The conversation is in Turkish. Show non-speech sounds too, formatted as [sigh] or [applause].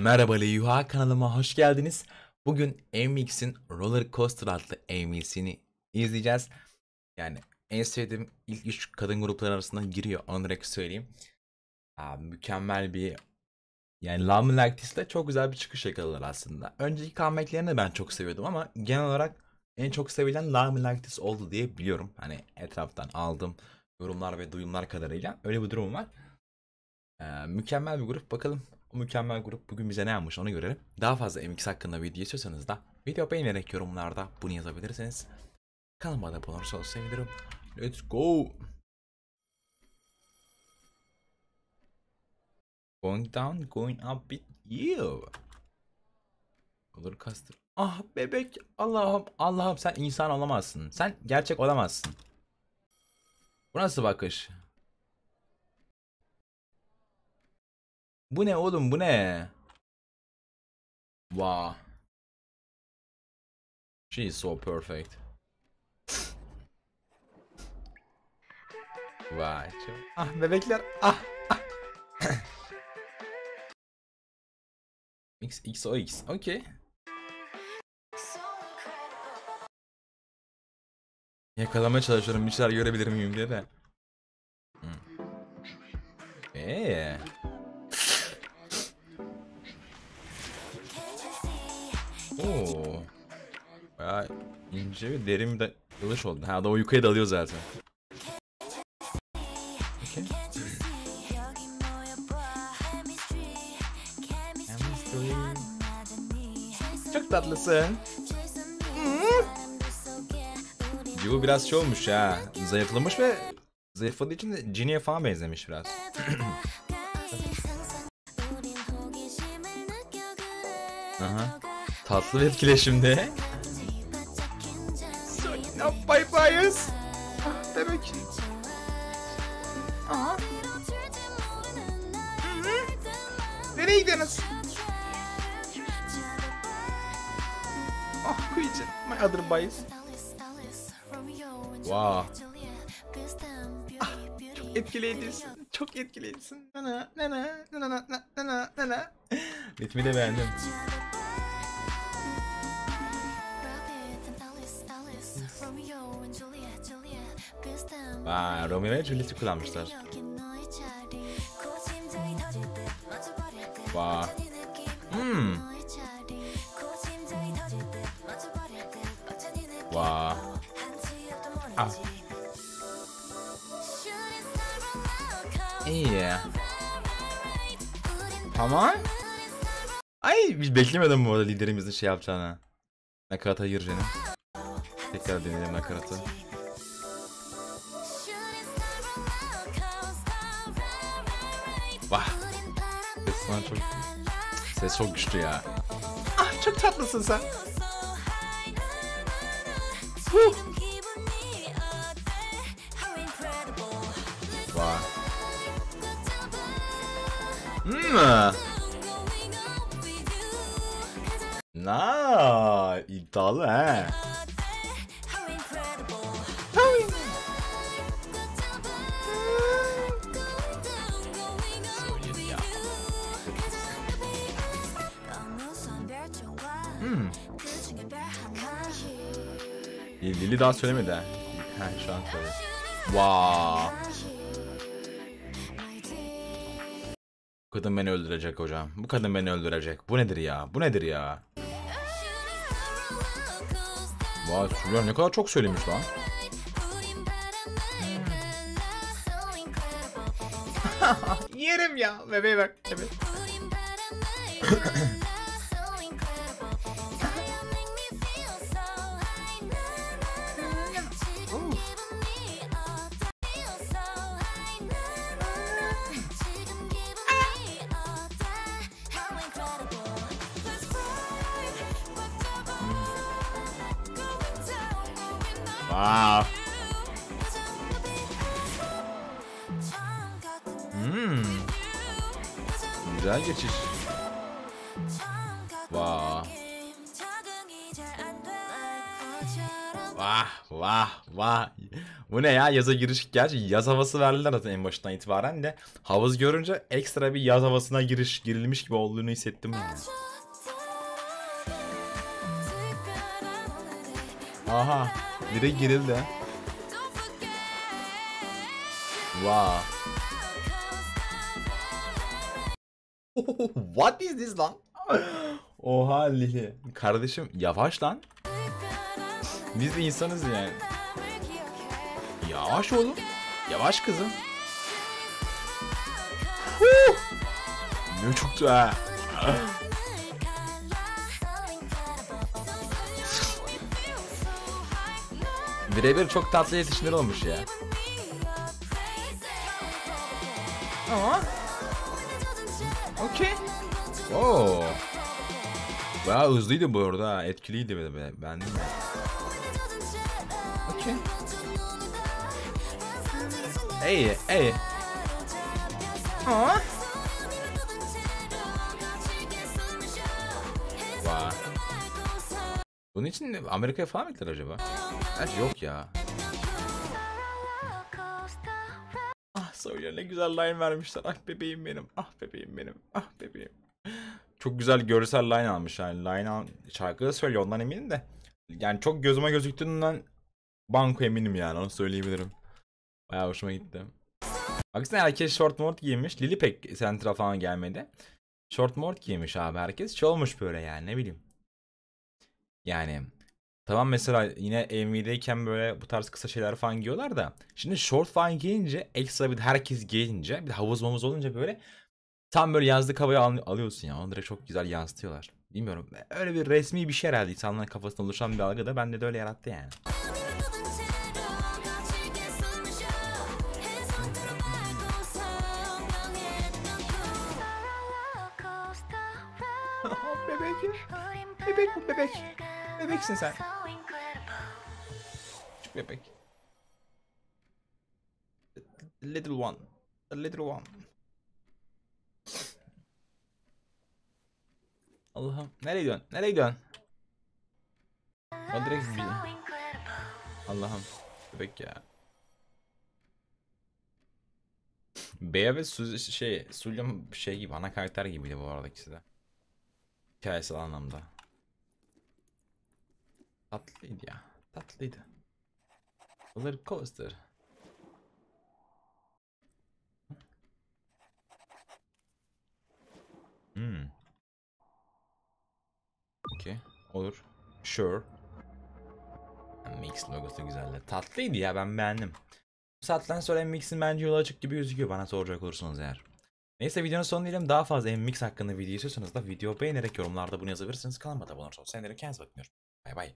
Merhaba Leyuha kanalıma hoş geldiniz. Bugün MX'in Roller Coaster adlı MV'sini izleyeceğiz. Yani en sevdiğim ilk üç kadın grupları arasında giriyor onu direkt söyleyeyim. Aa, mükemmel bir yani Love Like This'te çok güzel bir çıkış yakaladılar aslında. Önceki comebacklerini ben çok seviyordum ama genel olarak en çok sevilen Love Like This oldu diye biliyorum. Hani etraftan aldığım yorumlar ve duyumlar kadarıyla öyle bir durum var. Ee, mükemmel bir grup. Bakalım o mükemmel grup bugün bize ne yapmış onu görelim. Daha fazla MX hakkında video istiyorsanız da video beğenerek yorumlarda bunu yazabilirsiniz. Kanalıma da abone olursanız sevinirim. Let's go. Going down, going up with you. Olur kastır. Ah bebek Allah'ım Allah'ım sen insan olamazsın. Sen gerçek olamazsın. Bu nasıl bakış? Bu ne oğlum bu ne? Wow. She is so perfect. Vay çok. Ah bebekler ah ah. [coughs] X X O X. Okay. Yakalamaya çalışıyorum bir şeyler görebilir miyim diye de. Hmm. Eee. Oo. Bayağı ince ve derin bir dalış oldu. Ha da o yukarıya dalıyor zaten. Okay. Çok tatlısın. Civo biraz şey olmuş ya. Zayıflamış ve zayıfladığı için de Ginny'e falan benzemiş biraz. [clears throat] Aha. Tatlı bir etkileşimde. Soyuna bay bayız. Ah demek. Aha. Nereye gidiyorsunuz? Ah kıyıcı. My other boys. Wow. Ah, çok etkileyicisin. Çok etkileyicisin. Nana nana nana nana nana. Ritmi de beğendim. Vay Romeo ve Juliet'i kullanmışlar. Vay. Hmm. Vay. Ah. İyi. Tamam. Ay beklemedim bu arada liderimizin şey yapacağını. Nakarata gireceğini. Tekrar deneyelim nakaratı. Vah. Ses falan çok... Ses çok güçlü ya. Ah çok tatlısın sen. Huh. Vay. Hmm. Na, iddialı he. Hmm. Lili daha söylemedi ha. Ha şu an söyledi. Wow. Bu kadın beni öldürecek hocam. Bu kadın beni öldürecek. Bu nedir ya? Bu nedir ya? Vay Süleyman ne kadar çok söylemiş lan. [laughs] Yerim ya. Bebeğe bak. Evet. [laughs] Wow. Hmm. Güzel geçiş. Vah. Vah vah vah. Bu ne ya yaza giriş gerçi yaz havası verdiler zaten en başından itibaren de havuz görünce ekstra bir yaz havasına giriş girilmiş gibi olduğunu hissettim. Aha direkt girildi. Wow. [laughs] What is this lan? Oha Lili. Kardeşim yavaş lan. Biz de insanız yani. Yavaş oğlum. Yavaş kızım. Ne çoktu ha. Birebir çok tatlı yetişkinler olmuş ya. Ama. Okey. Oo. Bayağı hızlıydı bu arada. ha, Etkiliydi be. be. Ben de. Okey. İyi, iyi. Aa. Vay. Bunun için de Amerika'ya falan mı gittiler acaba? Bence yok ya. Ah Sawyer ne güzel line vermişler. Ah bebeğim benim. Ah bebeğim benim. Ah bebeğim. Çok güzel görsel line almış yani. Line al şarkı da söylüyor ondan eminim de. Yani çok gözüme gözüktüğünden banko eminim yani onu söyleyebilirim. Bayağı hoşuma gitti. Baksana herkes short mort giymiş. Lili pek centra falan gelmedi. Short mort giymiş abi herkes. Şey olmuş böyle yani ne bileyim. Yani tamam mesela yine MV'deyken böyle bu tarz kısa şeyler falan giyiyorlar da. Şimdi short falan giyince ekstra bir de herkes giyince bir de havuz mamuz olunca böyle tam böyle yazlık havayı al- alıyorsun ya. Onları çok güzel yansıtıyorlar. Bilmiyorum. Öyle bir resmi bir şey herhalde insanların kafasında oluşan bir algı da bende de öyle yarattı yani. [laughs] bebek. Bebek bu bebek. Bebeksin sen. Küçük bebek. Little one. The little one. Allah'ım. Nereye gidiyorsun? Nereye gidiyorsun? O direkt bir... Allah'ım. Bebek ya. Bea ve Su şey, Sulyam şey gibi ana karakter gibiydi bu arada ikisi de. Hikayesel anlamda. Tatlıydı ya. Tatlıydı. Roller coaster. Hmm. Okey. Olur. Sure. Mix logosu güzeldi. Tatlıydı ya ben beğendim. Bu saatten sonra MX'in bence yolu açık gibi gözüküyor bana soracak olursanız eğer. Neyse videonun sonuna diyelim. Daha fazla MX hakkında video istiyorsanız da video beğenerek yorumlarda bunu yazabilirsiniz. Kanalıma abone olursanız. Sen kendinize bakın. Bay bay.